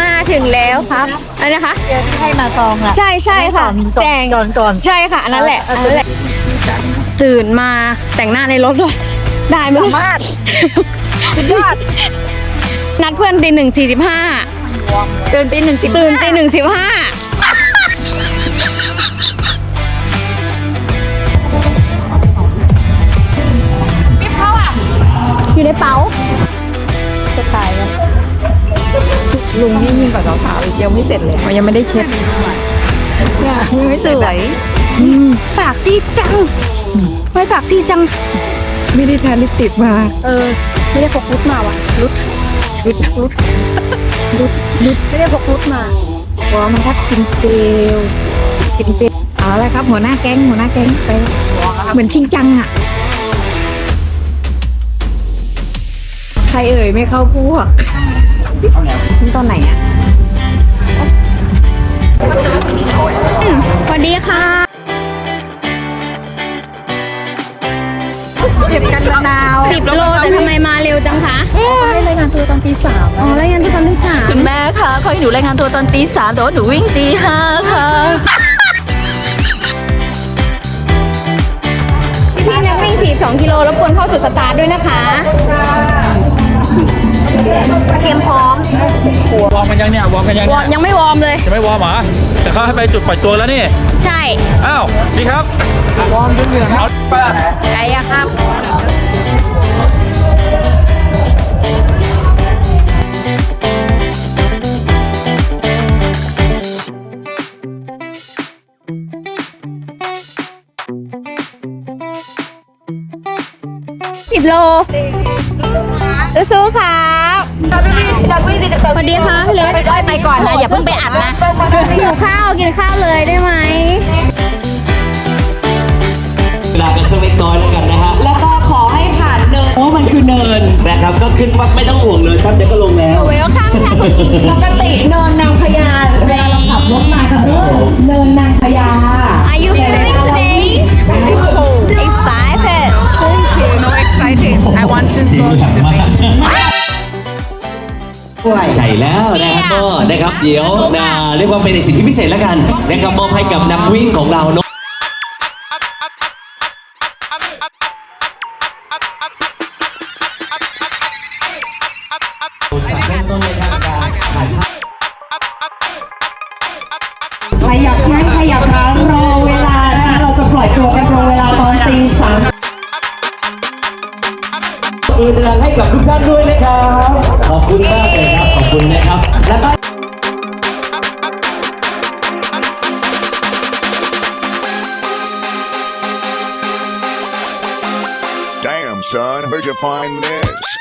มาถึงแล้วครับอันนี้นะคะ ให้มาตองอะใช่ใช่ค่ะ แจงก่อนก่อนใช่ค่ะ อันนั้นแหละอันนั้นแหละตื่นมาแต่งหน้าในรถเลยได้ไหมสามารถสุดยอดนัดเพื่อนตีหนึ่งสี่สิบห้าตื่นตีหนึ่งสิบตื่นตีหนึ่งสิบห้า อยู่ในเป๋า จะตายแล้วลุงนี่ยิ่งกว่าสาวๆอีกยังไม่เสร็จเลยมันยังไม่ได้เช็ดเนี่ยยังไม่สเสร็จวเลยยอืมปากซีดจังไม่ปากซีดจัง ไม่ได้ทาลิปสติกมา เออ ไม่ได้พกรุดมาว่ะรุดรุดรุดรุดรุดไม่ได้พกรุดมาหัวมันทักกินเจลกินเจลเอาละครับ หัวหน้าแก๊งหัวหน้าแก๊งไปเหมือนชิงจังอะ ใครเอ่ยไม่เข้าพวกนี่ตอนไหนอะอืมสวัสดีค่ะเจ็บกันมะนาวสิบโลแต่ทำไมมาเร็วจังคะไม่รายงานตัวตอนตีสามอ๋อแล้วยังที่ทำที่สามคุณแม่คะเขาให้หนูรายงานตัวตอนตีสามแต่ว่าหนูวิ่งตีห้าค่ะพี่นักวิ่ง 42 กิโลรบกวนเข้าสู่สตาร์ทด้วยนะคะ เตรียมพร้อมวอร์มกันยังเนี่ยวอร์มกันยังวอเนี่ร์มยยังไม่วอร์มเลย จะไม่วอร์มเหรอแต่เขาให้ไปจุดปล่อยตัวแล้วนี่ ใช่อ้าวนี่ครับวอร์มจนเหนื่อยเอาป้าไอ้อะครับ สิบโล สู้ๆครับสวัสดีค่ะพี่เล็กไปก่อนนะอย่าเพิ่งไปอัดนะ หิวข้าวกินข้าวเลยได้ไหม เวลากันสักเล็กน้อยแล้วกันนะฮะ แล้วก็ขอให้ผ่านเนินเพราะมันคือเนินนะครับก็ขึ้นว่าไม่ต้องห่วงเลยครับเดี๋ยวก็ลงแล้ว เวลข้ามค่ะคุณหญิงปกติเนินนางพญาเวลาเราขับรถมาค่ะเนินนางพญา Are you feeling today? Okay, I want to go to the bank. ใช่แล้วนะครับก็นะครับเดี๋ยวนะเรียกว่าเป็นสิที่พิเศษแล้วกันนะครับมอบให้กับนักวิ่งของเราเนาะต้น มือดังให้กับทุกท่านด้วยนะครับ ขอบคุณมากเลยครับ ขอบคุณนะครับ แล้วก็ Damn, son, where'd you find this?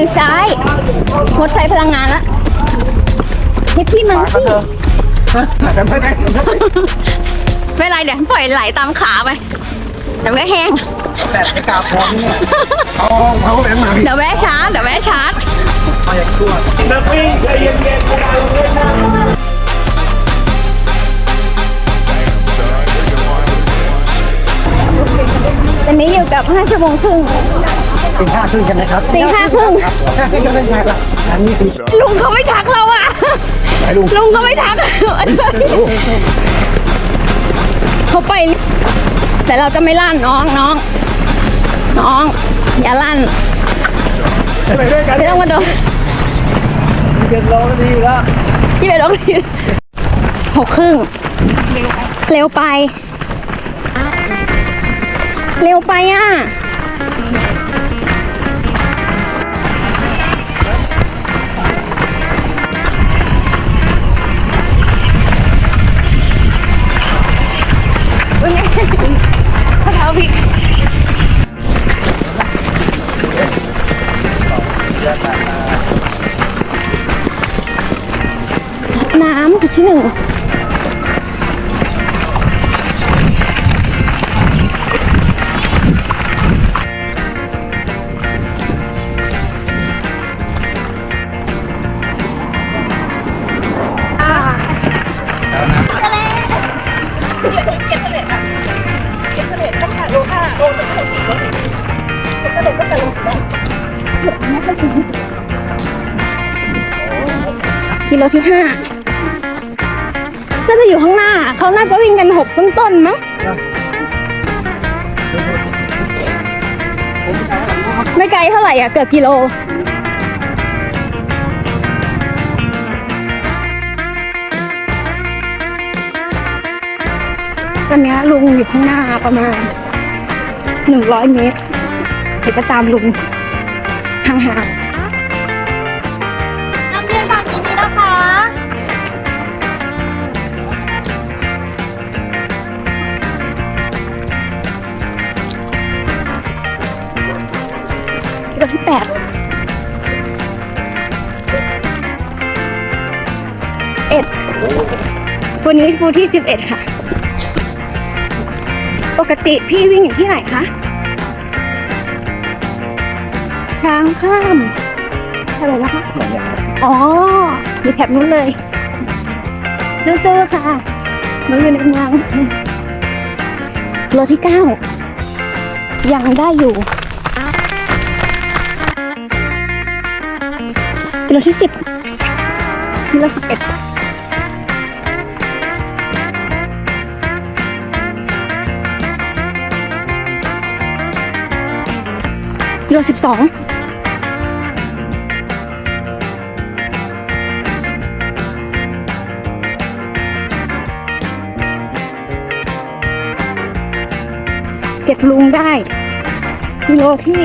งซ้ายค่ะเบี่ยงซ้ายงดใช้พลังงานละเฮ็ดที่มันสิไม่เป็นไรเดี๋ยวปล่อยไหลตามขาไปเดี๋ยวก็แห้งแบบไม่กล้าพร้อมเนี่ยเอาเขาแหวนมาเดี๋ยวแวะชาร์จเดี๋ยวแวะชาร์จเอาอย่างตัวนักวิ่งใจเย็นๆตอนนี้อยู่กับ 5 ชั่วโมงครึ่ง เป็นห้าครึ่งใช่ไหมครับตีห้าครึ่งห้าครึ่งก็ได้ใช่ละอันนี้คือลุงเขาไม่ทักเราอะไหนลุงลุงเขาไม่ทักเขาไป แต่เราจะไม่ลั่นน้องน้อง น้อง อย่าลั่นไม่ต้องมาโดนเป็นโลดีแล้วยี่สิบเอ็ดโลหกครึ่งเร็วไป เร็วไปอะ กิโลที่ห้าน่าจะอยู่ข้างหน้า เขาน่าจะวิ่งกันหกต้นๆมั้งไม่ไกลเท่าไหร่อะ เกือบกิโล ตอนเนี้ยลุงอยู่ข้างหน้าประมาณหนึ่งร้อยเมตรเดี๋ยวจะตามลุงห่างๆน้ำเย็นฝั่งนี้นะคะกิโลที่แปดเอ็ดวันนี้กูที่สิบเอ็ดค่ะ ปกติพี่วิ่งอยู่ที่ไหนคะทางข้ามอะไรนะคะ อ๋ออยู่แถบนู้นเลยสู้ๆค่ะมาอยู่ในเมืองโลที่เก้ายังได้อยู่กิโลที่สิบกิโลสิบเอ็ด โลสิบสองเก็บลุงได้กิโลที่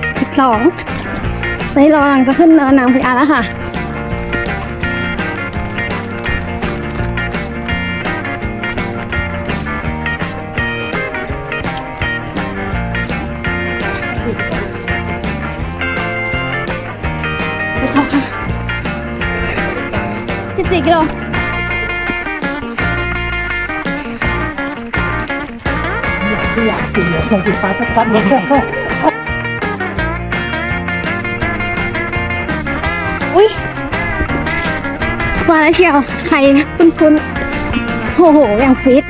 12ตอนนี้เรากำลังจะขึ้นเนินนางพญาแล้วค่ะ 14กิโลอุ้ยมาแล้วเชียวใครคุณคุณโอ้โห อย่างฟิต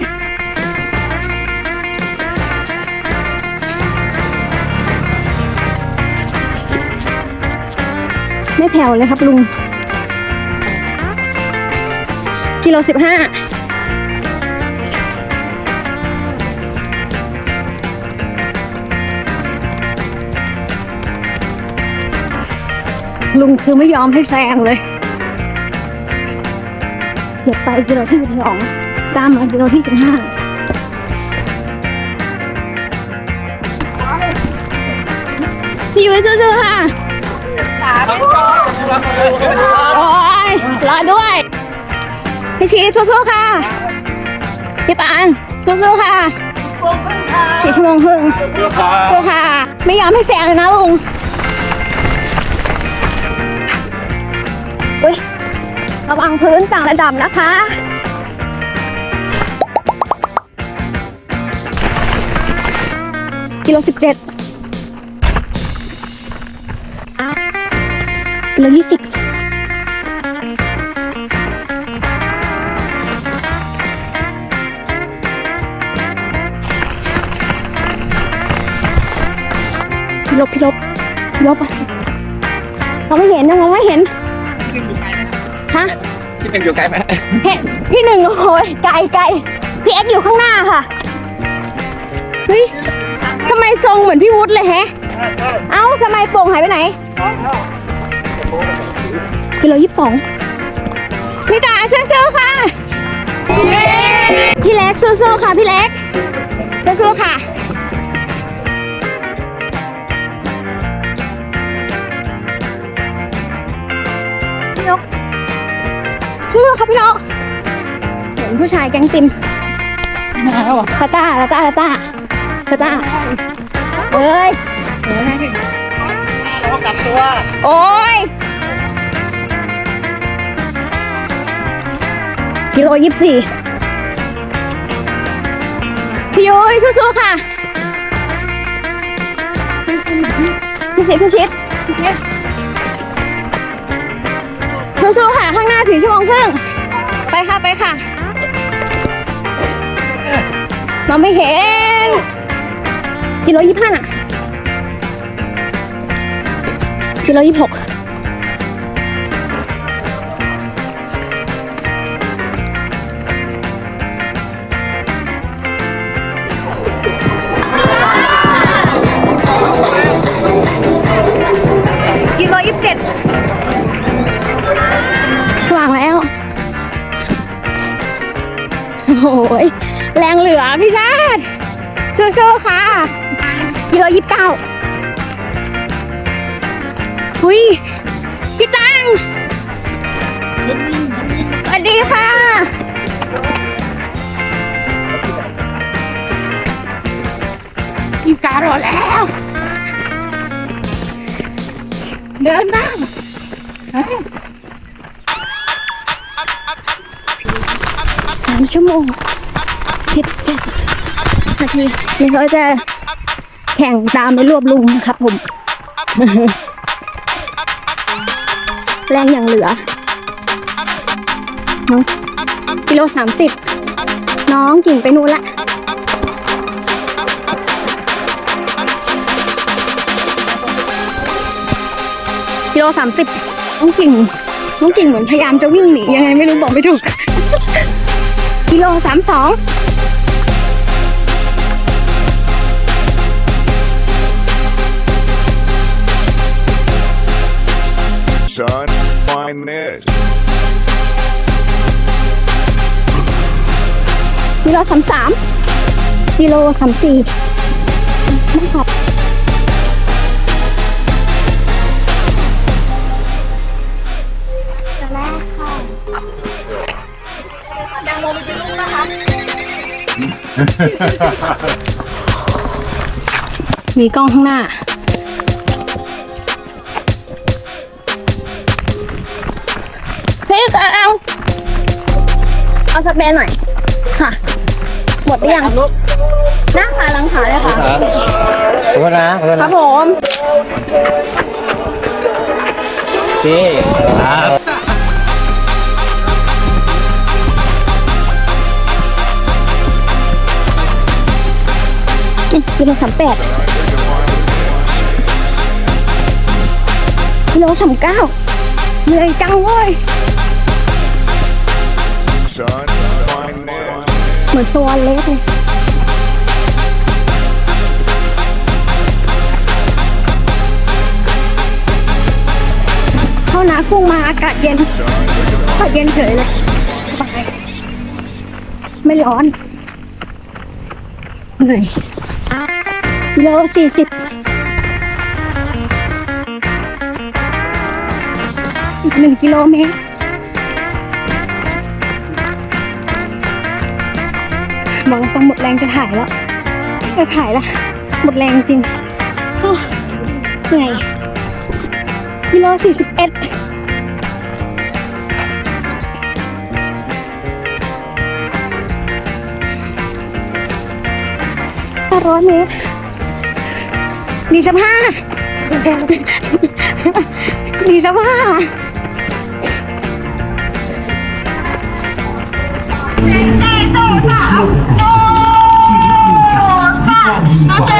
ไม่แผ่วเลยครับลุง กิโลสิบห้าลุงคือไม่ยอมให้แซงเลยเก็บไปกิโลที่สิบสองตามมากิโลที่สิบห้าพี่ยุ้ยสู้ๆค่ะ โอ้ยรอด้วย พี่ชีสู้ๆค่ะพี่ปานสู้ๆค่ะสี่ชั่วโมงครึ่งสู้ค่ะ ไม่ยอมให้แซงเลยนะลุงอุ้ยระวังพื้นต่างระดับนะคะกิโลสิบเจ็ดกิโลยี่สิบ พี่ลบพี่ลบพี่ลบอะเราไม่เห็นยังมองไม่เห็นฮะที่เป็นอยู่ไกลไหมเห็นที่หนึ่งโอ้ยไกลไกลพี่เอ็กซ์อยู่ข้างหน้าค่ะเฮ้ยทำไมทรงเหมือนพี่วุฒิเลยแฮะ เอ้าทำไมโป่งหายไปไหนกิโลยี่สิบสองพี่ตาสู้ๆค่ะ พี่เล็กสู้ๆค่ะ พี่เล็กสู้ๆค่ะ แกงซิมมาตาปวเหรตาตาตาตาตาตาเฮ้ย เราก็กลับตัวโอ้ยกิโลยี่สิบสี่พี่ยุ้ยสู้ๆค่ะ พี่ชิดพี่ชิดสู้ๆค่ะ ข้างหน้าสีชั่วโมงครึ่งไปค่ะ ไปค่ะ มองไม่เห็น กิโลยี่ห้าน่ะ กิโลยี่หก สู้ๆค่ะกิโลยี่สิบเก้าหุยพี่ตังสวัสดีค่ะ อีการอแล้ว เดินบ้างสามชั่วโมงสิบเจ็ด นาทีนี่เขาจะแข่งตามไปรวบลุงครับผม แรงอย่างเหลือ น้องกิโลสามสิบ น้องกิ่งไปนู่นละกิโลสามสิบน้องกิ่งน้องกิ่งเหมือนพยายามจะวิ่งหนียังไงไม่รู้บอกไม่ถูก กิโลสามสอง son. Find this. กิโลสามสามกิโลสามสี่นะครับ มีกล้องข้างหน้า สแปนหน่อย ค่ะ หมดหรือยังหน้าขาหลังขาเลยค่ะ ขอโทษนะขอโทษครันะบผม โอเคครับกิโลสามแปดกิโลสามเก้าเหนื่อยจังเว้ย Son, มือนตัวเล็กเลยเข้านากุ้งมาอากาศเย็นอากาศเย็นเฉยเลยสบายไม่ร้อนเหนื่อยกิโลสี่สิบอีกหนึ่งกิโลเมตร บอกต้องหมดแรงจะถ่ายแล้วจะถ่ายล้วหมดแรงจริงเหนื่อยกิโลสี่สิบเอ็ดร้อยเมตรดีสภา Wow.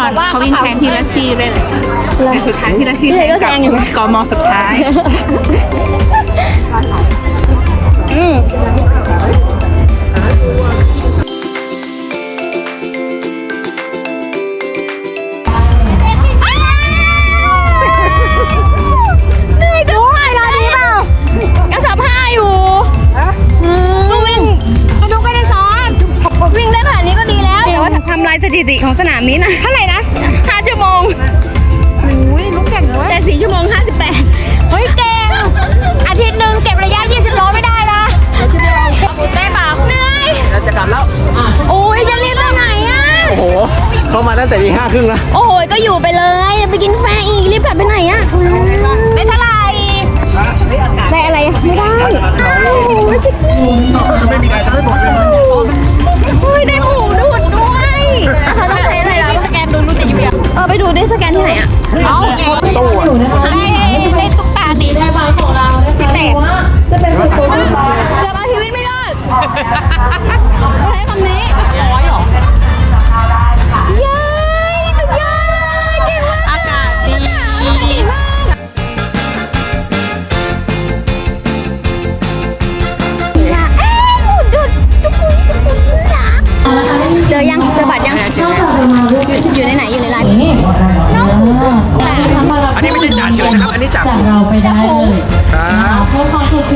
ตอนเขาวิ่งแทงทีละทีเลยแต่สุดท้ายทีละทีพี่เลยก็แซงอยู่กมสุดท้ายอืม ถิติของสนามนี้นะเท่าไหร่นะ5ชั่วโมงอุ้ยลูกเก่งเลยแต่ 4 ชั่วโมง 58 เฮ้ยเก่งอาทิตย์หนึ่งเก็บระยะ 20 โลไม่ได้นะได้เปล่าเหนื่อยจะกลับแล้วโอ้ยจะรีบไปไหนอะ โอ้โห เข้ามาตั้งแต่ตีห้าครึ่งแล้ว โอ้โห ก็อยู่ไปเลย ไปกินกาแฟอีก รีบกลับไปไหนอะได้เท่าไหร่ได้อะไรอะไม่ได้โอ้โหจิ๊กกี้ไม่มีใครจะไม่หมดเลยเฮ้ยได้หมูดูด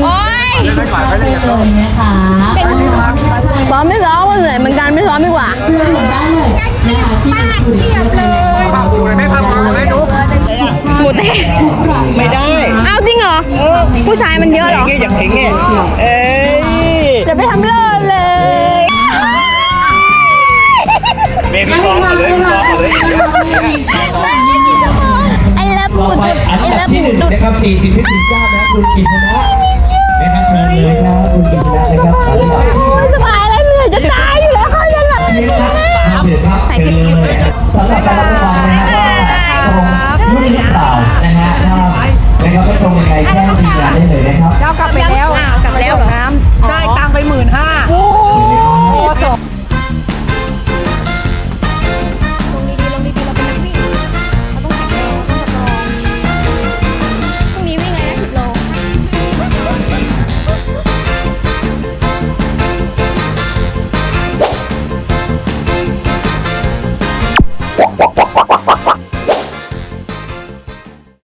โอ๊ยได้ก่อนไม่ได้ก่อนเลยนะคะเป็นซ้อมไม่ซ้อมมันเหนื่อยเหมือนกันไม่ซ้อมดีกว่าได้เลยนะคะที่เป็นผลิตภัณฑ์ภาพดูเลยไหมภาพดูเลยไหมนุ๊กหมูเต้ไม่ได้อ้าวจริงเหรอ ผู้ชายมันเยอะเหรอเงี้ยอย่างเข่งเงี้ยเอ้ยจะไปทำเลิศเลยเมย์มีฟองมาเลยมีฟองมาเลยไอ้เลิฟหต่มูอไปดุดอันไอ้ดัเลิบฟหที่หมูนึ่งดุดนะครับ40ที่19นะคุณกิ เลครับคุณกิตนะครับสายหลับ สบายแล้วเหนื่อยจะตายอยู่